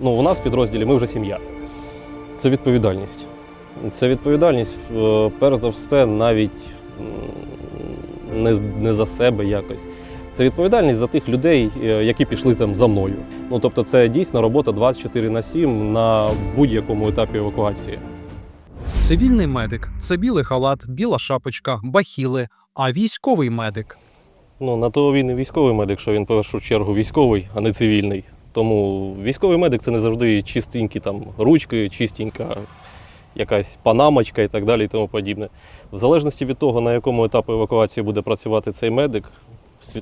ну, у нас в підрозділі ми вже сім'я. Це відповідальність. Це відповідальність, е, перш за все, навіть не, не за себе якось. Це відповідальність за тих людей, е, які пішли за, за мною. Ну, тобто, це дійсно робота 24 на 7 на будь-якому етапі евакуації. Цивільний медик це білий халат, біла шапочка, бахіли, а військовий медик Ну, на то він і військовий медик, що він в першу чергу військовий, а не цивільний. Тому військовий медик це не завжди чистенькі там ручки, чистенька якась панамочка і так далі, і тому подібне. В залежності від того, на якому етапі евакуації буде працювати цей медик,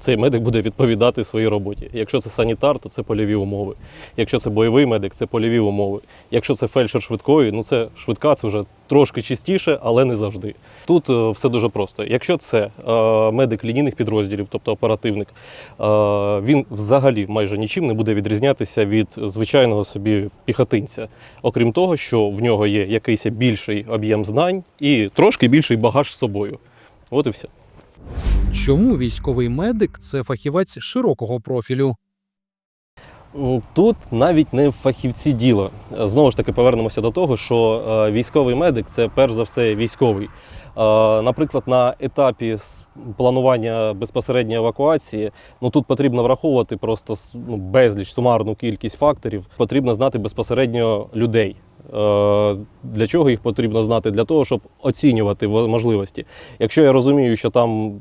цей медик буде відповідати своїй роботі. Якщо це санітар, то це польові умови. Якщо це бойовий медик, це польові умови. Якщо це фельдшер швидкої, ну це швидка, це вже трошки чистіше, але не завжди. Тут е, все дуже просто. Якщо це е, медик лінійних підрозділів, тобто оперативник, е, він взагалі майже нічим не буде відрізнятися від звичайного собі піхотинця. Окрім того, що в нього є якийсь більший об'єм знань і трошки більший багаж з собою. От і все. Чому військовий медик це фахівець широкого профілю? Тут навіть не в фахівці діло. Е, Знову ж таки, повернемося до того, що е, військовий медик це перш за все військовий. Е, Наприклад, на етапі планування безпосередньої евакуації, ну тут потрібно враховувати просто ну, безліч сумарну кількість факторів. Потрібно знати безпосередньо людей. Е, Для чого їх потрібно знати? Для того, щоб оцінювати можливості. Якщо я розумію, що там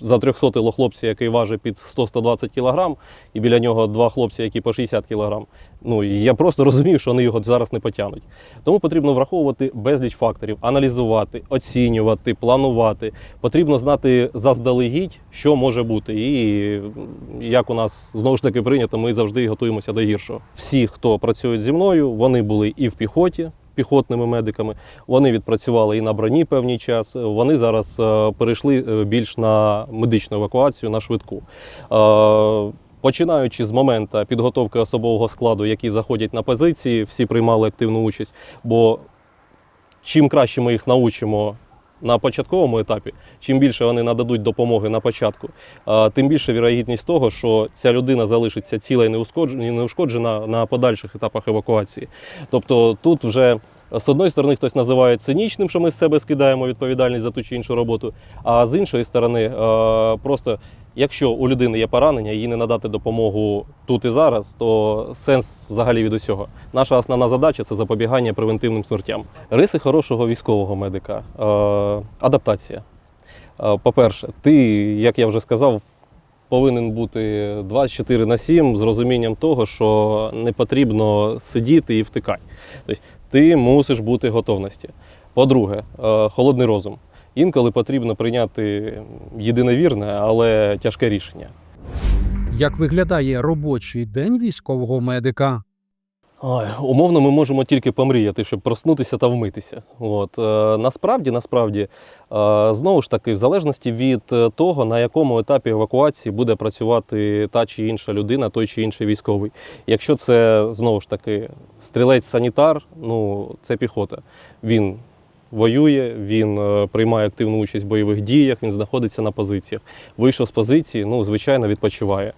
за 300 хлопця, який важить під 100-120 кг, і біля нього два хлопці, які по 60 кг. Ну я просто розумію, що вони його зараз не потягнуть. Тому потрібно враховувати безліч факторів, аналізувати, оцінювати, планувати. Потрібно знати заздалегідь, що може бути. І як у нас знову ж таки прийнято, ми завжди готуємося до гіршого. Всі, хто працюють зі мною, вони були і в піхоті. Піхотними медиками вони відпрацювали і на броні певний час. Вони зараз е, перейшли е, більш на медичну евакуацію, на швидку. Е, Починаючи з моменту підготовки особового складу, які заходять на позиції, всі приймали активну участь. Бо чим краще ми їх научимо на початковому етапі, чим більше вони нададуть допомоги на початку, тим більше вірогідність того, що ця людина залишиться ціла і неушкоджена, на подальших етапах евакуації. Тобто тут вже. З одної сторони, хтось називає цинічним, що ми з себе скидаємо відповідальність за ту чи іншу роботу. А з іншої сторони, просто якщо у людини є поранення, їй не надати допомогу тут і зараз, то сенс взагалі від усього. Наша основна задача це запобігання превентивним смертям. Риси хорошого військового медика, е, адаптація. Е, По-перше, ти, як я вже сказав, повинен бути 24 на 7 з розумінням того, що не потрібно сидіти і втикати. Тобто ти мусиш бути готовності. По-друге, е, холодний розум. Інколи потрібно прийняти єдиновірне, але тяжке рішення. Як виглядає робочий день військового медика? Ой, умовно, ми можемо тільки помріяти, щоб проснутися та вмитися. От. Е, насправді, насправді, е, знову ж таки, в залежності від е, того, на якому етапі евакуації буде працювати та чи інша людина, той чи інший військовий. Якщо це знову ж таки стрілець-санітар, ну це піхота. Він воює, він е, приймає активну участь в бойових діях, він знаходиться на позиціях. Вийшов з позиції, ну звичайно, відпочиває.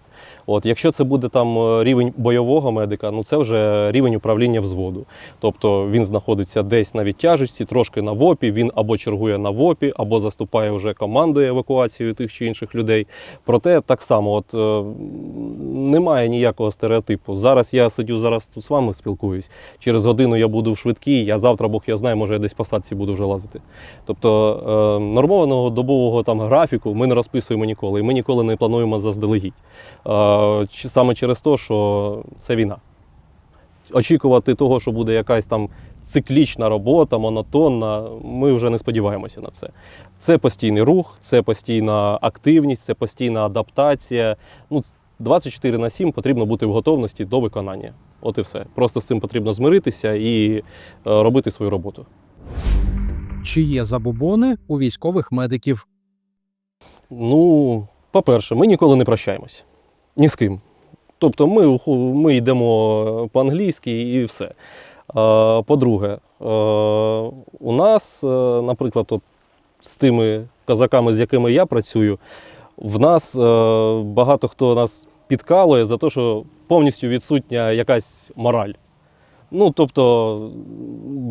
От, якщо це буде там е, рівень бойового медика, ну це вже рівень управління взводу. Тобто він знаходиться десь на відтяжечці, трошки на ВОПі, він або чергує на ВОПі, або заступає вже командою евакуацією тих чи інших людей. Проте так само, от е, немає ніякого стереотипу. Зараз я сидю зараз тут з вами спілкуюсь. Через годину я буду в швидкій, а завтра Бог я знаю, може я десь по садці буду вже лазити. Тобто е, нормованого добового там графіку ми не розписуємо ніколи, і ми ніколи не плануємо заздалегідь. Саме через те, що це війна. Очікувати того, що буде якась там циклічна робота, монотонна, ми вже не сподіваємося на це. Це постійний рух, це постійна активність, це постійна адаптація. Ну, 24 на 7 потрібно бути в готовності до виконання. От і все. Просто з цим потрібно змиритися і е, робити свою роботу. Чи є забобони у військових медиків? Ну, по-перше, ми ніколи не прощаємось. Ні з ким. Тобто ми, ми йдемо по-англійськи і все. По-друге, у нас, е, наприклад, от з тими казаками, з якими я працюю, в нас е, багато хто нас підкалує за те, що повністю відсутня якась мораль. Ну, тобто,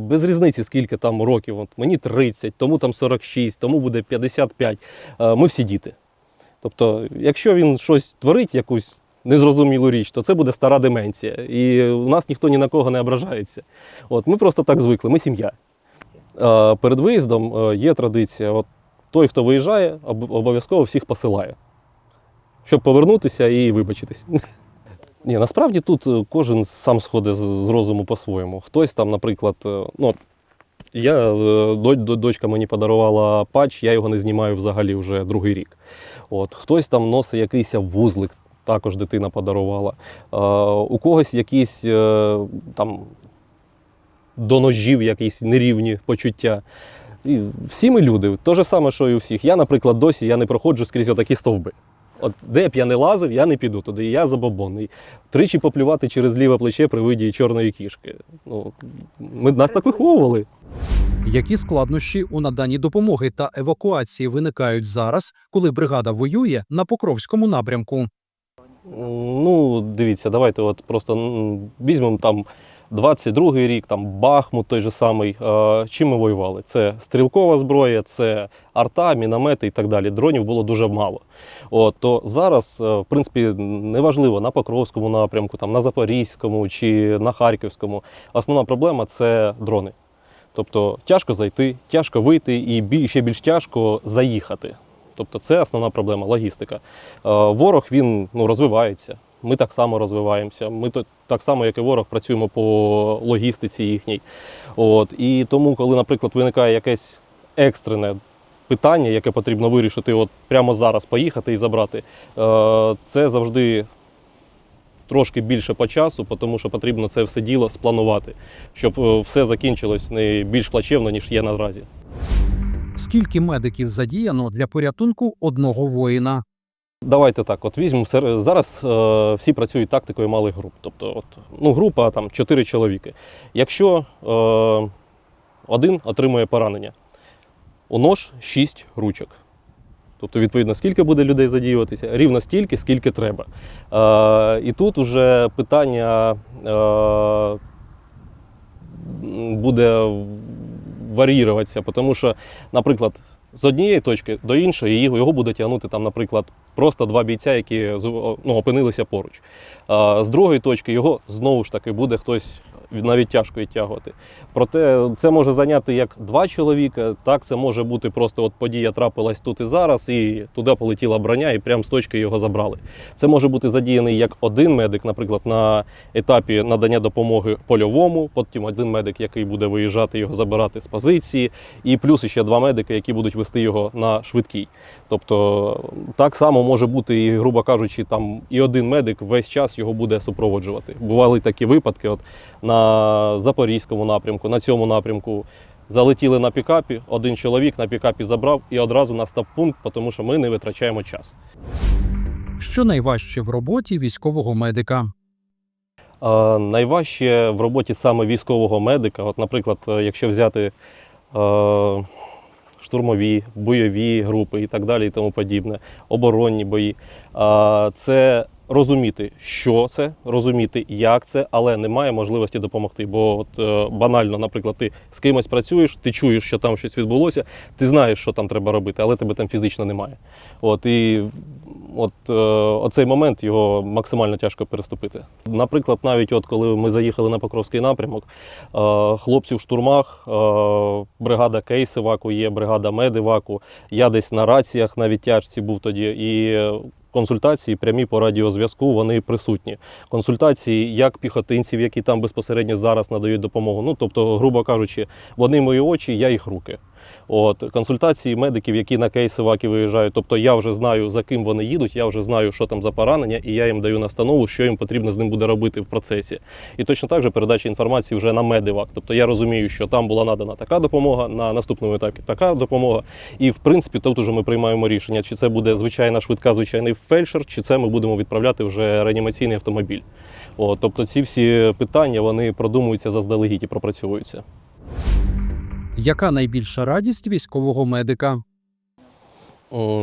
без різниці, скільки там років. От мені 30, тому там 46, тому буде 55. Е, Ми всі діти. Тобто, якщо він щось творить, якусь незрозумілу річ, то це буде стара деменція. І у нас ніхто ні на кого не ображається. От, ми просто так звикли, ми сім'я. Перед виїздом е, є традиція: от той, хто виїжджає, об- обов'язково всіх посилає, щоб повернутися і вибачитись. Ні, насправді тут е, кожен сам сходить з, розуму по-своєму. Хтось там, наприклад, е, ну, я, е, до- до- дочка мені подарувала патч, я його не знімаю взагалі вже другий рік. От, хтось там носить якийсь вузлик, також дитина подарувала. Е, у когось якісь е, там до ножів якісь нерівні почуття. І всі ми люди, те ж саме, що і у всіх. Я, наприклад, досі я не проходжу скрізь отакі стовби. От де б я не лазив, я не піду туди. Я забобонний. Тричі поплювати через ліве плече при виді чорної кішки. Ну, ми нас так виховували. Які складнощі у наданні допомоги та евакуації виникають зараз, коли бригада воює на Покровському напрямку? Ну, дивіться, давайте от просто візьмемо там 22-й рік, там Бахмут той же самий. Е, чим ми воювали? Це стрілкова зброя, це арта, міномети і так далі. Дронів було дуже мало. От, то зараз, е, в принципі, неважливо на Покровському напрямку, там, на Запорізькому чи на Харківському. Основна проблема це дрони. Тобто тяжко зайти, тяжко вийти і ще більш тяжко заїхати. Тобто це основна проблема логістика. Е, Ворог він ну, розвивається. Ми так само розвиваємося. Ми так само, як і ворог, працюємо по логістиці їхній. От. І тому, коли, наприклад, виникає якесь екстрене питання, яке потрібно вирішити, от прямо зараз поїхати і забрати, е, це завжди трошки більше по часу, тому що потрібно це все діло спланувати, щоб е, все закінчилось не більш плачевно, ніж є наразі. Скільки медиків задіяно для порятунку одного воїна? Давайте так, от візьмемо зараз е, всі працюють тактикою малих груп. Тобто, от, ну, група там 4 чоловіки. Якщо е, один отримує поранення, у нож 6 ручок. Тобто, відповідно, скільки буде людей задіюватися? Рівно стільки, скільки треба. Е, і тут вже питання е, буде варіюватися, тому що, наприклад, з однієї точки до іншої його буде тягнути там, наприклад, просто два бійця, які ну, опинилися поруч. А з другої точки його знову ж таки буде хтось навіть тяжко відтягувати. Проте це може зайняти як два чоловіка, так це може бути просто от подія трапилась тут і зараз, і туди полетіла броня, і прямо з точки його забрали. Це може бути задіяний як один медик, наприклад, на етапі надання допомоги польовому, потім один медик, який буде виїжджати його забирати з позиції, і плюс ще два медики, які будуть вести його на швидкій. Тобто так само може бути, і, грубо кажучи, там і один медик весь час його буде супроводжувати. Бували такі випадки, от на Запорізькому напрямку, на цьому напрямку. Залетіли на пікапі, один чоловік на пікапі забрав і одразу настав пункт, тому що ми не витрачаємо час. Що найважче в роботі військового медика? Е, найважче в роботі саме військового медика, от, наприклад, е, якщо взяти е, штурмові, бойові групи і так далі, і тому подібне, оборонні бої, е, це розуміти, що це, розуміти, як це, але немає можливості допомогти. Бо от е, банально, наприклад, ти з кимось працюєш, ти чуєш, що там щось відбулося, ти знаєш, що там треба робити, але тебе там фізично немає. От і от е, оцей момент його максимально тяжко переступити. Наприклад, навіть от коли ми заїхали на Покровський напрямок, е, хлопці в штурмах, е, бригада Кейс Іваку є, бригада Мед Іваку. Я десь на раціях на відтяжці був тоді. І консультації прямі по радіозв'язку вони присутні. Консультації як піхотинців, які там безпосередньо зараз надають допомогу. Ну тобто, грубо кажучи, вони мої очі, я їх руки. От консультації медиків, які на кейси ваки виїжджають. Тобто я вже знаю за ким вони їдуть, я вже знаю, що там за поранення, і я їм даю настанову, що їм потрібно з ним буде робити в процесі. І точно так же передача інформації вже на медивак. Тобто я розумію, що там була надана така допомога, на наступному етапі така допомога. І в принципі, тут уже ми приймаємо рішення, чи це буде звичайна швидка, звичайний фельдшер, чи це ми будемо відправляти вже реанімаційний автомобіль. От, тобто ці всі питання вони продумуються заздалегідь і пропрацьовуються. Яка найбільша радість військового медика?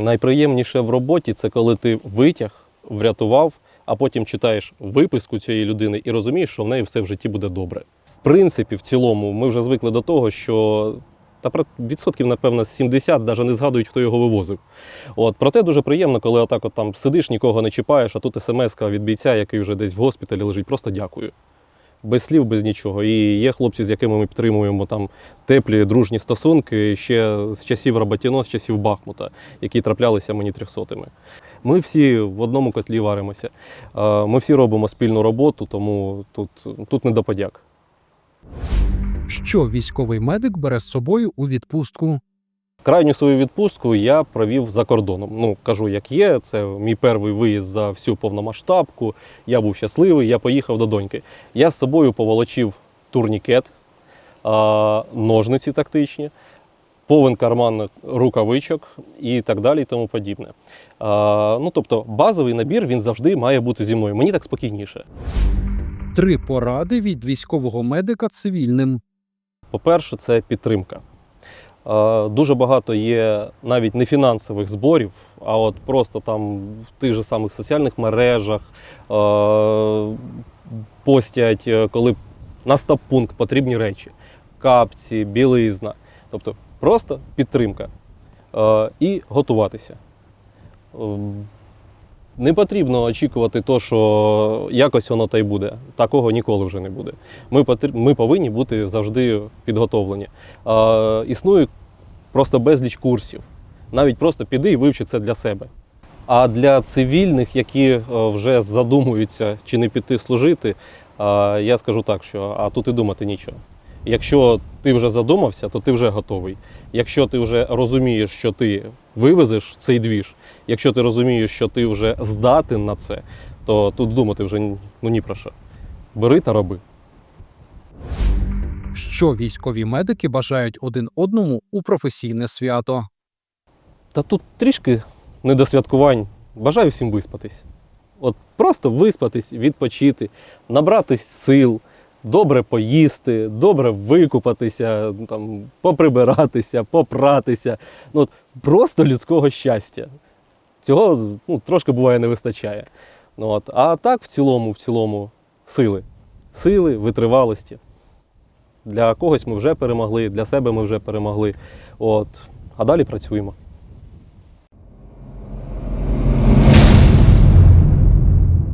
Найприємніше в роботі це коли ти витяг, врятував, а потім читаєш виписку цієї людини і розумієш, що в неї все в житті буде добре. В принципі, в цілому, ми вже звикли до того, що та відсотків, напевно, 70 навіть не згадують, хто його вивозив. От, проте дуже приємно, коли отак от там сидиш, нікого не чіпаєш, а тут смс від бійця, який вже десь в госпіталі лежить, просто дякую. Без слів, без нічого. І є хлопці, з якими ми підтримуємо там теплі, дружні стосунки ще з часів Роботіно, з часів Бахмута, які траплялися мені трьохсотими. Ми всі в одному котлі варимося. Е, Ми всі робимо спільну роботу, тому тут, тут не до подяк. Що військовий медик бере з собою у відпустку? Крайню свою відпустку я провів за кордоном. Ну, кажу, як є, це мій перший виїзд за всю повномасштабку. Я був щасливий, я поїхав до доньки. Я з собою поволочив турнікет, ножниці тактичні, повен карман рукавичок і так далі, і тому подібне. Ну, тобто, базовий набір він завжди має бути зі мною. Мені так спокійніше. Три поради від військового медика цивільним. По-перше, це підтримка. Е, Дуже багато є навіть не фінансових зборів, а от просто там в тих же самих соціальних мережах е, постять, е, коли на стаб-пункт потрібні речі, капці, білизна. Тобто просто підтримка і готуватися. Не потрібно очікувати то, що якось воно та й буде. Такого ніколи вже не буде. Ми, ми повинні бути завжди підготовлені. Е, існує просто безліч курсів. Навіть просто піди і вивчи це для себе. А для цивільних, які е, вже задумуються чи не піти служити, я скажу так, що а тут і думати нічого. Якщо ти вже задумався, то ти вже готовий. Якщо ти вже розумієш, що ти вивезеш цей двіж, якщо ти розумієш, що ти вже здатен на це, то тут думати вже ну ні про що. Бери та роби. Що військові медики бажають один одному у професійне свято? Та тут трішки не до святкувань. Бажаю всім виспатись. От просто виспатись, відпочити, набратись сил, добре поїсти, добре викупатися, там, поприбиратися, попратися. Ну, просто людського щастя. Цього ну, трошки буває не вистачає. Ну, от. А так, в цілому, в цілому, сили. Сили, витривалості. Для когось ми вже перемогли, для себе ми вже перемогли. От. А далі працюємо.